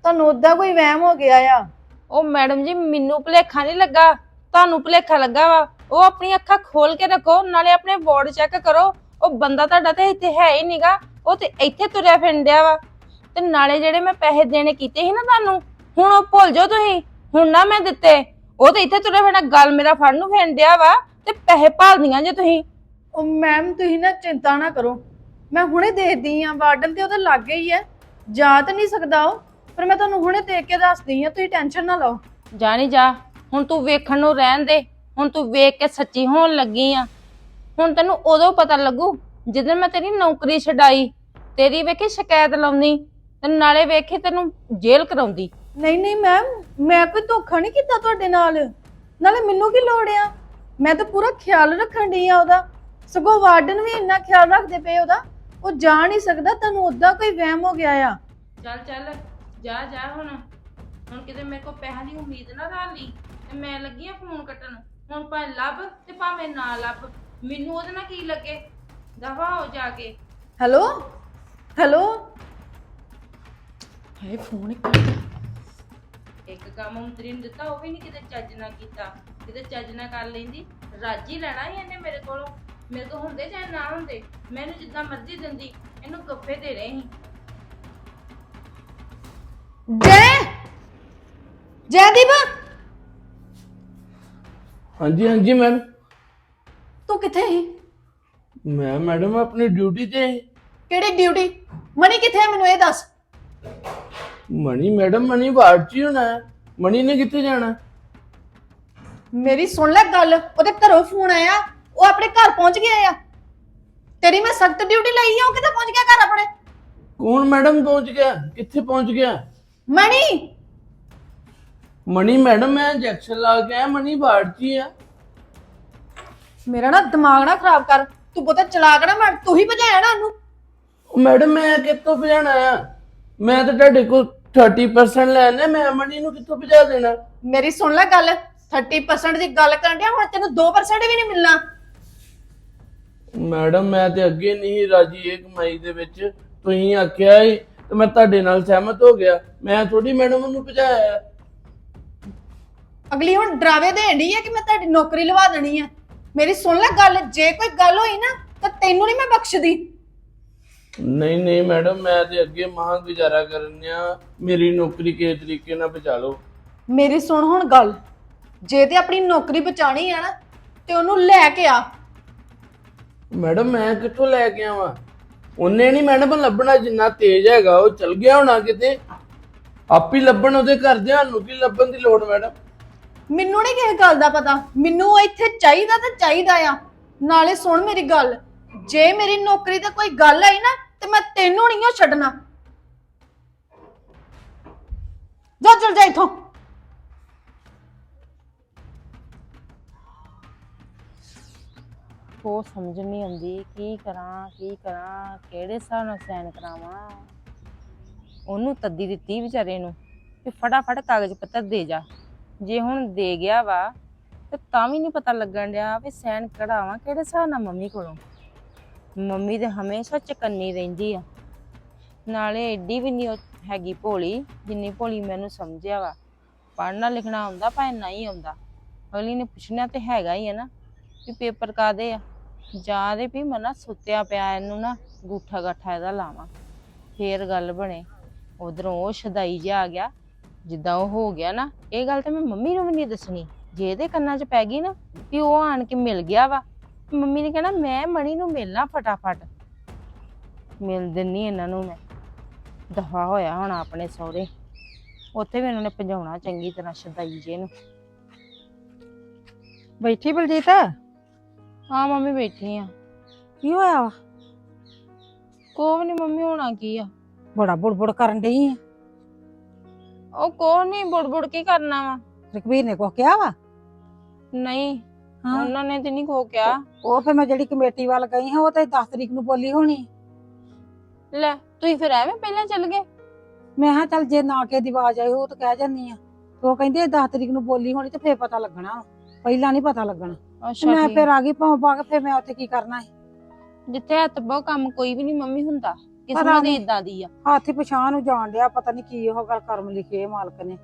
ਤੁਹਾਨੂੰ ਉਦਾਂ ਕੋਈ ਵਹਿਮ ਹੋ ਗਿਆ ਆ? ਉਹ ਮੈਡਮ ਜੀ, ਮੈਨੂੰ ਭੁਲੇਖਾ ਨਹੀਂ ਲੱਗਾ। ਤੁਹਾਨੂੰ ਭੁਲੇਖਾ ਲੱਗਾ ਵਾ। ਉਹ ਆਪਣੀ ਅੱਖਾਂ ਖੋਲ ਕੇ ਰੱਖੋ, ਨਾਲੇ ਆਪਣੇ ਵਾਰਡ ਚੈੱਕ ਕਰੋ। ਉਹ ਬੰਦਾ ਤੁਹਾਡਾ ਤੇ ਇੱਥੇ ਹੈ ਹੀ ਨਹੀਂਗਾ ਉਹ ਤੇ ਇੱਥੇ ਤੁਰਿਆ ਫਿਰਦਿਆ ਵਾ। ਤੇ ਨਾਲੇ ਜਿਹੜੇ ਮੈਂ ਪੈਸੇ ਦੇਣੇ ਕੀਤੇ ਸੀ ਨਾ ਤੁਹਾਨੂੰ, ਹੁਣ ਉਹ ਭੁੱਲ ਜਾਓ ਤੁਸੀਂ। ਹੁਣ ਨਾ ਮੈਂ ਦਿੱਤੇ। ਉਹ ਤੇ ਇੱਥੇ ਤੁਰਿਆ ਫਿਰਨਾ, ਗੱਲ ਮੇਰਾ ਫੜ ਨੂੰ ਫਿਰਦਿਆ ਵਾ। ਤੇ ਪੈਸੇ ਭਾਲਦੀਆਂ ਜੇ ਤੁਸੀਂ। ਉਹ ਮੈਮ ਤੁਸੀਂ ਨਾ ਚਿੰਤਾ ਨਾ ਕਰੋ। ਮੈਂ ਹੁਣੇ ਦੇਖਦੀ ਆ ਵਾਰਡਨ ਤੇ ਉਹਦਾ ਲੱਗੇ ਹੀ ਹੈ ਜਾ ਤਾਂ ਨਹੀਂ ਸਕਦਾ ਉਹ ਪਰ ਮੈਂ ਤੁਹਾਨੂੰ ਹੁਣੇ ਦੇਖ ਕੇ ਦੱਸਦੀ ਆ ਤੁਸੀਂ ਟੈਨਸ਼ਨ ਨਾ ਲਓ। ਜਾ ਨਹੀਂ ਜਾ ਹੁਣ ਤੂੰ ਵੇਖਣ ਨੂੰ ਰਹਿਣ ਦੇ। ਹੁਣ ਤੂੰ ਵੇਖ ਕੇ ਸੱਚੀ ਹੋਣ ਲੱਗੀ ਆ। ਹੁਣ ਤੈਨੂੰ ਉਦੋਂ ਪਤਾ ਲੱਗੂ ਜਦੋਂ ਮੈਂ ਤੇਰੀ ਨੌਕਰੀ ਛਡਾਈ ਤੇਰੀ ਵੇਖੀ ਸ਼ਿਕਾਇਤ ਲਾਉਂਦੀ ਤੇ ਨਾਲੇ ਵੇਖੇ ਤੈਨੂੰ ਜੇਲ੍ਹ ਕਰਾਉਂਦੀ। ਨਹੀਂ ਨਹੀਂ ਮੈਮ ਮੈਂ ਕੋਈ ਧੋਖਾ ਨਹੀਂ ਕੀਤਾ ਤੁਹਾਡੇ ਨਾਲ। ਨਾਲੇ ਮੈਨੂੰ ਕੀ ਲੋੜ ਆ? ਮੈਂ ਤਾਂ ਪੂਰਾ ਖਿਆਲ ਰੱਖਣ ਦੀ ਆ ਉਹਦਾ। ਸਗੋਂ ਵਾਰਡਨ ਵੀ ਇੰਨਾ ਖਿਆਲ ਰੱਖਦੇ ਪਏ ਉਹਦਾ ਉਹ ਜਾ ਨਹੀਂ ਸਕਦਾ ਤੁਹਾਨੂੰ ਉਦਾਂ ਕੋਈ ਵਹਿਮ ਹੋ ਗਿਆ ਆ। ਚੱਲ ਚੱਲ ਜਾ ਜਾ ਹੁਣ। ਹੁਣ ਕਿਤੇ ਮੇਰੇ ਕੋਲ ਪੈਸਾ ਦੀ ਉਮੀਦ ਨਾ ਰੱਖ ਲਈ ਤੇ ਮੈਂ ਲੱਗੀ ਆ ਫੋਨ ਕੱਟਣ। ਹੁਣ ਭਾਵੇਂ ਲੱਭ ਤੇ ਭਾਵੇਂ ਨਾ ਲੱਭ ਮੈਨੂੰ ਉਹਦੇ ਨਾਲ ਕੀ ਲੱਗੇ? ਦਫਾ ਹੋ ਜਾ ਕੇ। ਹੈਲੋ? ਹੈਲੋ? ਹਾਏ ਫੋਨ ਇੱਕ ਕੰਮ ਉਂਤਰੀ ਨੂੰ ਦਿੱਤਾ ਉਹ ਵੀ ਨਹੀਂ ਕਿਤੇ ਚੱਜ ਨਾ ਕੀਤਾ। ਕਿਤੇ ਚੱਜ ਨਾ ਕਰ ਲੈਂਦੀ ਰਾਜੀ ਲੈਣਾ ਹੀ ਇਹਨੇ ਮੇਰੇ ਕੋਲੋਂ। ਮੇਰੇ ਕੋਲ ਹੁੰਦੇ ਚਾਹੇ ਨਾ ਹੁੰਦੇ ਮੈਨੂੰ ਜਿੱਦਾਂ ਮਰਜ਼ੀ ਦਿੰਦੀ ਇਹਨੂੰ ਗੱਫੇ ਦੇ ਰਹੇ ਸੀ ਜੈ! ਜੈਦੀਪ! ਹਾਂਜੀ ਹਾਂਜੀ ਮੈਮ। ਤੂੰ ਕਿੱਥੇ ਸੀ? ਮੈਂ ਮੈਡਮ ਆਪਣੀ ਡਿਊਟੀ ਤੇ। ਕਿਹੜੀ ਡਿਊਟੀ? ਮਨੀ ਕਿੱਥੇ ਹੈ ਮੈਨੂੰ ਇਹ ਦੱਸ। ਮਣੀ ਮੈਡਮ ਮਣੀ ਵਾਰਡ 'ਚ ਹੀ ਹੋਣਾ ਹੈ। ਮਣੀ ਨੇ ਕਿੱਥੇ ਜਾਣਾ? ਮੇਰੀ ਸੁਣ ਲੈ ਗੱਲ ਉਹਦੇ ਘਰੋਂ ਫੋਨ ਆਇਆ। ਉਹ ਆਪਣੇ ਘਰ ਪਹੁੰਚ ਗਿਆ ਆ। ਤੇਰੀ ਮੈਂ ਸਖਤ ਡਿਊਟੀ ਲਈ ਆ ਉਹ ਕਿੱਥੇ ਪਹੁੰਚ ਗਿਆ ਘਰ ਆਪਣੇ? ਕੌਣ ਮੈਡਮ ਪਹੁੰਚ ਗਿਆ? ਕਿੱਥੇ ਪਹੁੰਚ ਗਿਆ? ਮਣੀ! ਮਣੀ ਮੈਡਮ ਮੈਂ ਇੰਜੈਕਸ਼ਨ ਲਾ ਕੇ ਆਇਆ ਮਣੀ ਵਾਰਡ 'ਚ ਹੀ ਆ। ਮੇਰਾ ਨਾ ਦਿਮਾਗ ਨਾ ਖਰਾਬ ਕਰ। ਤੂੰ ਬਹੁਤਾ ਚਲਾਕ ਨਾ ਮੈਂ ਤੂੰ ਹੀ ਭਜਾਇਆ ਨਾ ਉਹਨੂੰ। ਉਹ ਮੈਡਮ ਮੈਂ ਕਿੱਥੋਂ ਭਜਾਣਾ ਆ? ਮੈਂ ਤਾਂ ਤੁਹਾਡੇ ਕੋਲ 30% ਲੈਣੇ ਮੈਂ ਮਣੀ ਨੂੰ ਕਿੱਥੋਂ ਭਜਾ ਦੇਣਾ? ਮੇਰੀ ਸੁਣ ਲੈ ਗੱਲ 30% ਦੀ ਗੱਲ ਕਰਨ ਡਿਆ ਹੁਣ ਤੈਨੂੰ 2% ਵੀ ਨਹੀਂ ਮਿਲਣਾ। ਮੈਡਮ ਮੈਂ ਤੇ ਅੱਗੇ ਨਹੀਂ ਰਾਜੀ ਇਹ ਕਮਾਈ ਦੇ ਵਿੱਚ। ਤੁਸੀਂ ਆਖਿਆ ਈ ਤੇ ਮੈਂ ਤੁਹਾਡੇ ਨਾਲ ਸਹਿਮਤ ਹੋ ਗਿਆ। ਮੈਂ ਥੋੜੀ ਮੈਡਮ ਨੂੰ ਭਜਾਇਆ ਅਗਲੀ ਹੁਣ ਡਰਾਵੇ ਦੇਣ ਡਈ ਆ ਕਿ ਮੈਂ ਤੁਹਾਡੀ ਨੌਕਰੀ ਲਵਾ ਦੇਣੀ ਆ? ਮੇਰੀ ਸੁਣ ਲੈ ਗੱਲ ਜੇ ਕੋਈ ਗੱਲ ਹੋਈ ਨਾ ਤਾਂ ਤੈਨੂੰ ਨਹੀਂ ਮੈਂ ਬਖਸ਼ਦੀ। ਨਹੀਂ ਨਹੀਂ ਮੈਡਮ ਮੈਂ ਤੇ ਅੱਗੇ ਮਹਾ ਗੁਜ਼ਾਰਾ ਕਰਨਿਆ ਮੇਰੀ ਨੌਕਰੀ ਕਿਸ ਤਰੀਕੇ ਨਾਲ ਬਚਾ ਲਓ। ਮੇਰੀ ਸੁਣ ਹੁਣ ਗੱਲ। ਜੇ ਤੇ ਆਪਣੀ ਨੌਕਰੀ ਬਚਾਣੀ ਆ ਨਾ ਤੇ ਉਹਨੂੰ ਲੈ ਕੇ ਆ। ਮੈਡਮ, ਮੈਂ ਕਿੱਥੋਂ ਲੈ ਕੇ ਆਵਾਂ? ਉਹਨੇ ਨਹੀਂ ਮੈਡਮ ਲੱਭਣਾ ਜਿੰਨਾ ਤੇਜ਼ ਹੈਗਾ, ਉਹ ਚਲ ਗਿਆ ਹੋਣਾ ਕਿਤੇ। ਆਪੀ ਲੱਭਣ ਉਹਦੇ ਘਰ ਦੇ ਨੂੰ ਕੀ ਲੱਭਣ ਦੀ ਲੋੜ ਮੈਡਮ? ਮੈਨੂੰ ਨਹੀਂ ਕਿਸੇ ਗੱਲ ਦਾ ਪਤਾ। ਮੈਨੂੰ ਉਹ ਇੱਥੇ ਚਾਹੀਦਾ ਤਾਂ ਚਾਹੀਦਾ ਆ। ਨਾਲੇ ਸੁਣ ਮੇਰੀ ਗੱਲ। ਜੇ ਮੇਰੀ ਨੌਕਰੀ ਤੇ ਕੋਈ ਗੱਲ ਆਈ ਨਾ, ਤੇ ਮੈਂ ਤੈਨੂੰ ਨਹੀਂ ਉਹ ਛੱਡਣਾ। ਜਾ, ਚਲ ਜਾ ਇੱਥੋਂ। ਉਹ ਸਮਝ ਨਹੀਂ ਆਉਂਦੀ, ਕੀ ਕਰਾਂ ਕੀ ਕਰਾਂ, ਕਿਹੜੇ ਹਿਸਾਬ ਨਾਲ ਸਾਈਨ ਕਰਾਵਾਂ। ਉਹਨੂੰ ਤੱਦੀ ਦਿੱਤੀ ਵਿਚਾਰੇ ਨੂੰ ਕਿ ਫਟਾਫਟ ਕਾਗਜ਼ ਪੱਤਰ ਦੇ ਜਾ। ਜੇ ਹੁਣ ਦੇ ਗਿਆ ਵਾ, ਤੇ ਤਾਂ ਵੀ ਨਹੀਂ ਪਤਾ ਲੱਗਣ ਡਿਆ ਵੀ ਸਾਈਨ ਕਢਾਵਾਂ ਕਿਹੜੇ ਹਿਸਾਬ ਨਾਲ ਮੰਮੀ ਕੋਲੋਂ। ਮੰਮੀ ਤੇ ਹਮੇਸ਼ਾ ਚਕੰਨੀ ਰਹਿੰਦੀ ਆ। ਨਾਲੇ ਐਡੀ ਵੀ ਨਹੀਂ ਉਹ ਹੈਗੀ ਭੋਲੀ, ਜਿੰਨੀ ਭੋਲੀ ਮੈਨੂੰ ਸਮਝਿਆ ਵਾ। ਪੜ੍ਹਨਾ ਲਿਖਣਾ ਆਉਂਦਾ ਭਾਵੇਂ ਨਹੀਂ ਆਉਂਦਾ। ਅਗਲੀ ਨੇ ਪੁੱਛਣਾ ਤੇ ਹੈਗਾ ਹੀ ਹੈ ਨਾ, ਵੀ ਪੇਪਰ ਕਾਦੇ ਆ? ਜਾਂ ਦੇ ਵੀ ਮਨਾ ਸੁੱਤਿਆ ਪਿਆ, ਇਹਨੂੰ ਨਾ ਗੂਠਾ ਗਾਠਾ ਇਹਦਾ ਲਾਵਾਂ। ਫੇਰ ਗੱਲ ਬਣੇ। ਉਧਰੋਂ ਉਹ ਸ਼ਦਾਈ ਜਿਹਾ ਆ ਗਿਆ। ਜਿੱਦਾਂ ਉਹ ਹੋ ਗਿਆ ਨਾ, ਇਹ ਗੱਲ ਤਾਂ ਮੈਂ ਮੰਮੀ ਨੂੰ ਵੀ ਨਹੀਂ ਦੱਸਣੀ। ਜੇ ਇਹਦੇ ਕੰਨਾਂ 'ਚ ਪੈ ਗਈ ਨਾ, ਵੀ ਉਹ ਆਣ ਕੇ ਮਿਲ ਗਿਆ ਵਾ। ਮੰਮੀ ਨੇ ਕਹਿਣਾ, ਮੈਂ ਮਣੀ ਨੂੰ ਮਿਲਣਾ ਫਟਾਫਟ। ਮਿਲ ਦਿੰਨੀ ਇਹਨਾਂ ਨੂੰ ਮੈਂ। ਦਫਾ ਹੋਇਆ ਹੁਣ ਆਪਣੇ ਸਹੁਰੇ। ਉੱਥੇ ਵੀ ਇਹਨਾਂ ਨੇ ਭਜਾਉਣਾ ਚੰਗੀ ਤਰ੍ਹਾਂ ਸ਼ਦਾਈ ਜੇ ਨੂੰ। ਬੈਠੀ ਬਲਜੀਤ? ਹਾਂ ਮੰਮੀ ਬੈਠੀ ਆ ਕੀ ਹੋਇਆ ਵਾ ਕੋਹ ਨਹੀਂ ਮੰਮੀ ਹੋਣਾ ਕੀ ਆ ਬੜਾ ਬੁੜਬੁੜ ਕਰਨ ਡਈ ਆ ਉਹ ਕੋਹ ਨਹੀਂ ਬੁੜ-ਬੁੜ ਕੀ ਕਰਨਾ ਵਾ ਰਘਵੀਰ ਨੇ ਕੁਛ ਕਿਹਾ ਵਾ ਨਹੀਂ ਹਾਂ ਉਹਨਾਂ ਨੇ ਤੇ ਨਹੀਂ ਕੋ ਕਿਹਾ ਉਹ ਫਿਰ ਮੈਂ ਜਿਹੜੀ ਕਮੇਟੀ ਵੱਲ ਗਈ ਹਾਂ ਉਹ ਤੇ 10 ਤਰੀਕ ਨੂੰ ਬੋਲੀ ਹੋਣੀ ਲੈ ਤੁਸੀਂ ਫਿਰ ਐਵੇਂ ਪਹਿਲਾਂ ਚੱਲ ਗਏ ਮੈਂ ਕਿਹਾ ਚੱਲ ਜੇ ਨਾ ਕੇ ਦੀ ਆਵਾਜ਼ ਆਈ ਉਹ ਤਾਂ ਕਹਿ ਜਾਂਦੀ ਆ ਤੇ ਉਹ ਕਹਿੰਦੇ 10 ਤਰੀਕ ਨੂੰ ਬੋਲੀ ਹੋਣੀ ਤੇ ਫੇਰ ਪਤਾ ਲੱਗਣਾ ਵਾ। ਪਹਿਲਾਂ ਨਹੀਂ ਪਤਾ ਲੱਗਣਾ ਤੇ ਅੱਛਾ ਮੈਂ ਠੀਕ ਫਿਰ ਆ ਗਈ ਭਾਂ ਪਾ ਕੇ ਫਿਰ ਮੈਂ ਉੱਥੇ ਕੀ ਕਰਨਾ ਸੀ। ਜਿੱਥੇ ਹੱਥ ਬਹੁ ਕੰਮ ਕੋਈ ਵੀ ਨਹੀਂ ਮੰਮੀ ਹੁੰਦਾ ਕਿਸਮਤ ਨੀ। ਇਦਾਂ ਦੀ ਆ। ਹੱਥ ਹੀ ਪਛਾਣ ਨੂੰ ਜਾਣ ਡਿਆ ਪਤਾ ਨਹੀਂ ਕੀ ਉਹ ਗੱਲ ਕਰਮ ਲਿਖੀ ਮਾਲਕ ਨੇ।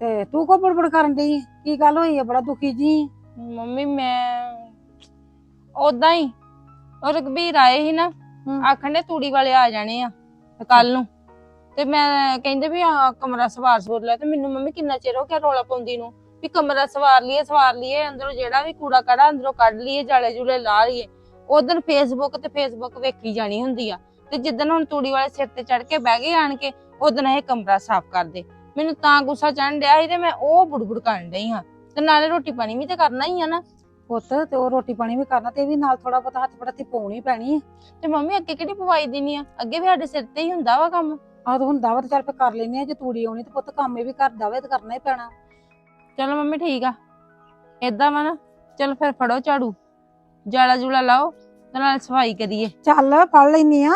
ਤੇ ਤੂੰ ਕੋ ਬੜਬੜ ਕਰਨ ਡਈ ਕੀ ਗੱਲ ਹੋਈ ਹੈ ਬੜਾ ਦੁਖੀ ਜੀ ਮੰਮੀ ਮੈਂ ਉਦਾਂ ਹੀ ਉਹ ਰਘਬੀਰ ਆਏ ਸੀ ਨਾ ਹਮ। ਆਖਣ ਦੇ ਤੂੜੀ ਵਾਲੇ ਆ ਜਾਣੇ ਆ ਕੱਲ ਨੂੰ। ਤੇ ਮੈਂ ਕਹਿੰਦੇ ਵੀ ਆ ਕਮਰਾ ਸਵਾਰ ਸਵਾਰ ਲੈ ਤੇ ਮੈਨੂੰ ਮੰਮੀ ਕਿੰਨਾ ਚਿਰ ਹੋ ਗਿਆ ਰੋਲਾ ਪਾਉਂਦੀ ਨੂੰ। ਵੀ ਕਮਰਾ ਸਵਾਰ ਲਈਏ ਸਵਾਰ ਲਈਏ ਅੰਦਰੋਂ ਜਿਹੜਾ ਵੀ ਕੂੜਾ ਕਾੜਾ ਅੰਦਰੋਂ ਕੱਢ ਲਈਏ ਜਾਲੇ ਜੂਲੇ ਲਾ ਲਈਏ। ਉਦੋਂ ਫੇਸਬੁੱਕ ਤੇ ਫੇਸਬੁੱਕ ਵੇਖੀ ਜਾਣੀ ਹੁੰਦੀ ਆ। ਤੇ ਜਿੱਦਣ ਹੁਣ ਤੂੜੀ ਵਾਲੇ ਸਿਰ ਤੇ ਚੜ ਕੇ ਬਹਿ ਗਏ ਆਣ ਕੇ ਉਦੋਂ ਇਹ ਕਮਰਾ ਸਾਫ਼ ਕਰ ਦੇ। ਮੈਨੂੰ ਤਾਂ ਗੁੱਸਾ ਚੜਨ ਡਿਆ ਸੀ ਤੇ ਮੈਂ ਉਹ ਬੁੜਬੁੜ ਕਰਨ ਡਈ ਹਾਂ। ਤੇ ਨਾਲੇ ਰੋਟੀ ਪਾਣੀ ਵੀ ਤੇ ਕਰਨਾ ਹੀ ਆ ਨਾ। ਪੁੱਤ ਤੇ ਉਹ ਰੋਟੀ ਪਾਣੀ ਵੀ ਕਰਨਾ ਤੇ ਇਹ ਵੀ ਨਾਲ ਥੋੜਾ ਬਹੁਤਾ ਹੱਥ ਪੜਾਤੀ ਪਾਉਣੀ ਪੈਣੀ ਹੈ ਤੇ ਮੰਮੀ ਅੱਗੇ ਕਿਹੜੀ ਪਵਾਈ ਦੇਣੀ ਆ? ਅੱਗੇ ਵੀ ਸਾਡੇ ਸਿਰ ਤੇ ਹੀ ਹੁੰਦਾ ਵਾ ਕੰਮ। ਆਹ ਤਾਂ ਹੁੰਦਾ ਵਾ ਤੇ ਚੱਲ ਫੇ ਕਰ ਲੈਨੇ ਆ ਜੇ ਤੂੜੀ ਆਉਣੀ ਤੇ ਪੁੱਤ ਕੰਮ ਇਹ ਵੀ ਕਰ ਦਵੇ ਤੇ ਕਰਨਾ ਹੀ ਪੈਣਾ। ਚਲੋ ਮੰਮੀ ਠੀਕ ਆ। ਏਦਾਂ ਵਾ ਨਾ ਚਲ ਫਿਰ ਫੜੋ ਝਾੜੂ। ਜਾਲਾ ਜੂਲਾ ਲਾਓ ਤੇ ਨਾਲ ਸਫ਼ਾਈ ਕਰੀਏ। ਚੱਲ ਫੜ ਲੈਨੀ ਆ।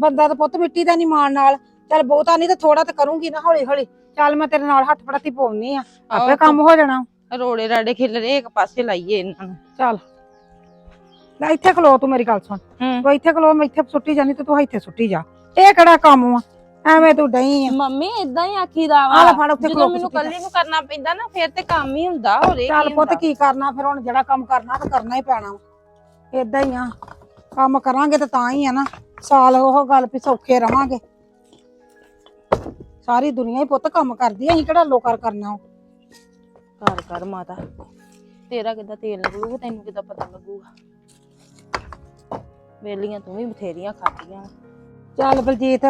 ਬੰਦਾ ਤਾਂ ਪੁੱਤ ਮਿੱਟੀ ਦਾ ਨਹੀਂ ਮਾਣ ਨਾਲ। ਚੱਲ ਬਹੁਤਾ ਨਹੀਂ ਤੇ ਥੋੜਾ ਤੇ ਕਰੂੰਗੀ ਨਾ ਹੌਲੀ ਹੌਲੀ ਚੱਲ ਮੈਂ ਤੇਰੇ ਨਾਲ ਹੱਥ ਪੜਾਤੀ ਪਾਉਣੀ ਆ। ਆਪੇ ਕੰਮ ਹੋ ਜਾਣਾ। ਰੋੜੇ ਰਾੜੇ ਖਿਲ ਰਹੇ ਇੱਕ ਪਾਸੇ ਲਾਈਏ ਇਹਨਾਂ ਨੂੰ। ਚੱਲ। ਲੈ ਇੱਥੇ ਖਲੋ ਤੂੰ ਮੇਰੀ ਗੱਲ ਸੁਣ। ਹੂੰ। ਤੂੰ ਇੱਥੇ ਖਲੋ ਮੈਂ ਇੱਥੇ ਸੁੱਟੀ ਜਾਨੀ ਤੇ ਤੂੰ ਇੱਥੇ ਸੁੱਟੀ ਜਾ। ਇਹ ਕਿਹੜਾ ਕੰਮ ਆ ਐਵੇਂ ਤੂੰ ਡਈ ਆ। ਮੰਮੀ ਇਦਾਂ ਹੀ ਆਖੀਦਾ ਲੈ ਵਾ। ਫੜ ਉੱਥੇ ਜਦੋਂ ਖਲੋ ਕੇ ਮੈਨੂੰ ਸੁੱਟੀ ਜਾ। ਕੱਲੀ ਨੂੰ ਕਰਨਾ ਪੈਂਦਾ ਨਾ ਫਿਰ ਤੇ ਕੰਮ ਹੀ ਹੁੰਦਾ ਹੋਰੇ ਚੱਲ ਪੁੱਤ ਕੀ ਕਰਨਾ ਫਿਰ ਹੁਣ ਜਿਹੜਾ ਕੰਮ ਕਰਨਾ ਤਾਂ ਕਰਨਾ ਹੀ ਪੈਣਾ ਇਦਾਂ ਹੀ ਆ। ਕੰਮ ਕਰਾਂਗੇ ਤਾਂ ਤਾਂ ਹੀ ਆ ਨਾ। ਸਾਲ ਉਹ ਗੱਲ ਵੀ ਸੌਖੇ ਰਵਾਂਗੇ ਸਾਰੀ ਦੁਨੀਆ ਹੀ ਪੁੱਤ ਕੰਮ ਕਰਦੀ ਆ ਅਸੀਂ ਕਿਹੜਾ ਲੋਕਾਰ ਕਰਨਾ ਘਰ ਕਰ ਮਾਤਾ। ਤੇਰਾ ਕਿੱਦਾਂ ਤੇਲ ਲੱਗੂਗਾ ਤੈਨੂੰ ਕਿੱਦਾਂ ਪਤਾ ਲੱਗੂਗਾ? ਵੇਲੀਆਂ ਤੂੰ ਵੀ ਬਥੇਰੀਆਂ ਖਾਧੀਆਂ। ਚੱਲ ਬਲਜੀਤ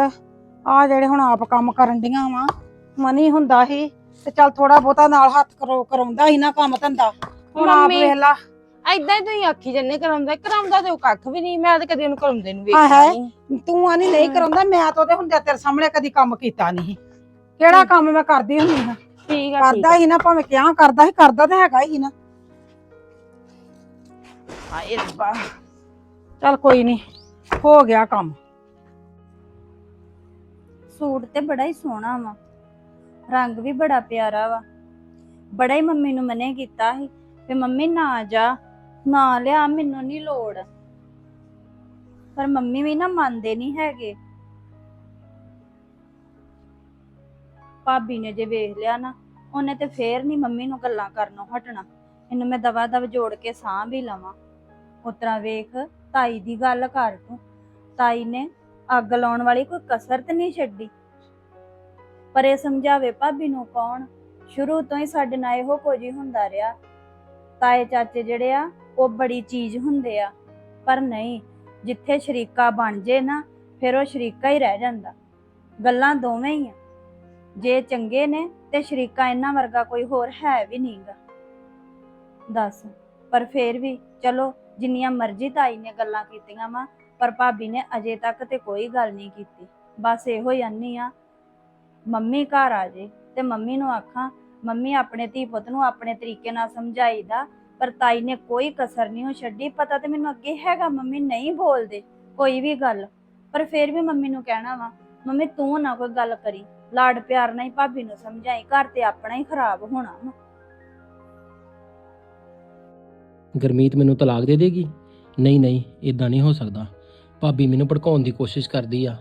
ਆ ਜਿਹੜੇ ਹੁਣ ਆਪ ਕੰਮ ਕਰਨ ਡੀਆਂ ਵਾ ਮਨੀ ਹੁੰਦਾ ਸੀ ਤੇ ਚੱਲ ਥੋੜਾ ਬਹੁਤਾ ਨਾਲ ਹੱਥ ਕਰੋ ਕਰਾਉਂਦਾ ਸੀ ਨਾ ਕੰਮ ਧੰਦਾ। ਹੁਣ ਆਪ ਮੰਮੀ, ਵੇਖ ਲਾ। ਐਦਾਂ ਹੀ ਤੁਸੀਂ ਆਖੀ ਜੰਨੇ ਕਰਾਉਂਦਾ ਕਰਾਉਂਦਾ ਤੇ ਉਹ ਕੱਖ ਵੀ ਨਹੀਂ ਮੈਂ ਤਾਂ ਕਦੇ ਉਹਨੂੰ ਕਰਾਉਂਦੇ ਨੂੰ ਵੇਖਿਆ। ਨਹੀਂ। ਤੂੰ ਆਨੀ ਨਹੀਂ ਕਰਾਉਂਦਾ ਮੈਂ ਤਾਂ ਉਹਦੇ ਹੁੰਦਿਆਂ ਤੇਰੇ ਸਾਹਮਣੇ ਕਦੀ ਕੰਮ ਕੀਤਾ ਨਹੀਂ ਕਿਹੜਾ ਕੰਮ ਮੈਂ ਕਰਦੀ ਹੁੰਦੀ ਹਾਂ? ਠੀਕ ਆ ਠੀਕ ਕਰਦਾ ਹੀ ਨਾ ਭਾਵੇਂ ਕਿਹਾ ਕਰਦਾ ਸੀ ਕਰਦਾ ਤਾਂ ਹੈਗਾ ਹੀ ਨਾ। ਆ ਇਹ ਰੱਬਾ। ਚੱਲ ਕੋਈ ਨਹੀਂ ਹੋ ਗਿਆ ਕੰਮ। ਸੂਟ ਤੇ ਬੜਾ ਹੀ ਸੋਹਣਾ ਵਾ। ਰੰਗ ਵੀ ਬੜਾ ਪਿਆਰਾ ਵਾ। ਬੜਾ ਹੀ ਮੰਮੀ ਨੂੰ ਮਨੇ ਕੀਤਾ ਸੀ ਵੀ ਮੰਮੀ ਨਾ ਜਾ, ਨਾ ਲਿਆ, ਮੈਨੂੰ ਨਹੀਂ ਲੋੜ। ਪਰ ਮੰਮੀ ਵੀ ਨਾ ਮੰਨਦੇ ਨਹੀਂ ਹੈਗੇ। ਭਾਬੀ ਨੇ ਜੇ ਵੇਖ ਲਿਆ ਨਾ, ਉਹਨੇ ਤੇ ਫੇਰ ਨਹੀਂ ਮੰਮੀ ਨੂੰ ਗੱਲਾਂ ਕਰਨੋਂ ਹਟਣਾ। ਇਹਨੂੰ ਮੈਂ ਦਵਾ ਦਵ ਜੋੜ ਕੇ ਸਾਹ ਵੀ ਲਵਾਂ। ਉਤਰਾ ਵੇਖ, ਤਾਈ ਦੀ ਗੱਲ ਕਰ ਤੂੰ। ਤਾਈ ਨੇ ਅੱਗ ਲਾਉਣ ਵਾਲੀ ਕੋਈ ਕਸਰਤ ਨਹੀਂ ਛੱਡੀ। ਪਰ ਇਹ ਸਮਝਾਵੇ ਭਾਬੀ ਨੂੰ ਕੌਣ? ਸ਼ੁਰੂ ਤੋਂ ਹੀ ਸਾਡੇ ਨਾਲ ਇਹੋ ਕੁਝ ਹੀ ਹੁੰਦਾ ਰਿਹਾ। ਤਾਏ ਚਾਚੇ ਜਿਹੜੇ ਆ, ਉਹ ਬੜੀ ਚੀਜ਼ ਹੁੰਦੇ ਆ। ਪਰ ਨਹੀਂ, ਜਿੱਥੇ ਸ਼ਰੀਕਾ ਬਣ ਜੇ ਨਾ, ਫਿਰ ਉਹ ਸ਼ਰੀਕਾ ਹੀ ਰਹਿ ਜਾਂਦਾ। ਗੱਲਾਂ ਦੋਵੇਂ ਹੀ ਆ। ਜੇ ਚੰਗੇ ਨੇ, ਤੇ ਸ਼ਰੀਕਾ ਇਹਨਾਂ ਵਰਗਾ ਕੋਈ ਹੋਰ ਹੈ ਵੀ ਨਹੀਂਗਾ। ਦੱਸ, ਪਰ ਫੇਰ ਵੀ, ਚਲੋ, ਜਿੰਨੀਆਂ ਮਰਜ਼ੀ ਤਾਈ ਨੇ ਗੱਲਾਂ ਕੀਤੀਆਂ ਵਾ ਪਰ ਭਾਬੀ ਨੇ ਅਜੇ ਤੱਕ ਤੇ ਕੋਈ ਗੱਲ ਨਹੀਂ ਕੀਤੀ। ਬਸ ਇਹੋ ਹੀ ਆਨੀ ਆ, ਮੰਮੀ ਘਰ ਆ ਜੇ ਤੇ ਮੰਮੀ ਨੂੰ ਆਖਾਂ, ਮੰਮੀ ਆਪਣੇ ਧੀ ਪੁੱਤ ਨੂੰ ਆਪਣੇ ਤਰੀਕੇ ਨਾਲ ਸਮਝਾਈਦਾ, ਪਰ ਤਾਈ ਨੇ ਕੋਈ ਕਸਰ ਨਹੀਂ ਉਹ ਛੱਡੀ, ਪਤਾ ਤੇ ਮੈਨੂੰ ਅੱਗੇ ਹੈਗਾ ਮੰਮੀ ਨਹੀਂ ਬੋਲਦੇ, ਕੋਈ ਵੀ ਗੱਲ। ਪਰ ਫਿਰ ਵੀ ਮੰਮੀ ਨੂੰ ਕਹਿਣਾ ਵਾ, ਮੰਮੀ ਤੂੰ ਨਾ ਕੋਈ ਗੱਲ ਕਰੀ, ਲਾਡ ਪਿਆਰ ਨਾਲ ਹੀ ਭਾਬੀ ਨੂੰ ਸਮਝਾਈ, ਘਰ ਤੇ ਆਪਣਾ ਹੀ ਖਰਾਬ ਹੋਣਾ ਵਾ। ਗਰਮੀਤ ਮੈਨੂੰ ਤਲਾਕ ਦੇ ਦੇਗੀ? ਨਹੀਂ ਨਹੀਂ ਇਦਾਂ ਨਹੀਂ ਹੋ ਸਕਦਾ। ਭਾਬੀ ਮੈਨੂੰ ਭੜਕਾਉਣ ਦੀ ਕੋਸ਼ਿਸ਼ ਕਰਦੀ ਆ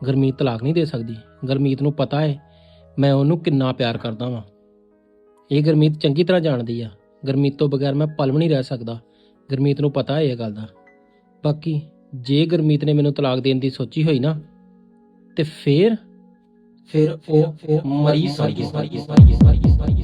ਗਰਮੀਤ ਤਲਾਕ ਨਹੀਂ ਦੇ ਸਕਦੀ ਗਰਮੀਤ ਨੂੰ ਪਤਾ ਹੈ ਮੈਂ ਉਹਨੂੰ ਕਿੰਨਾ ਪਿਆਰ ਕਰਦਾ ਵਾਂ ਇਹ ਗਰਮੀਤ ਚੰਗੀ ਤਰ੍ਹਾਂ ਜਾਣਦੀ ਆ ਗਰਮੀਤ ਤੋਂ ਬਗੈਰ ਮੈਂ ਪਲ ਵੀ ਨਹੀਂ ਰਹਿ ਸਕਦਾ ਗਰਮੀਤ ਨੂੰ ਪਤਾ ਹੈ ਇਹ ਗੱਲ ਦਾ ਬਾਕੀ ਜੇ ਗਰਮੀਤ ਨੇ ਮੈਨੂੰ ਤਲਾਕ ਦੇਣ ਦੀ ਸੋਚੀ ਹੋਈ ਨਾ ਤੇ ਫੇਰ ਫਿਰ ਉਹ ਮਰੀ ਸਾਰੀ ਸਾਰੀ ਸਾਰੀ ਸਾਰੀ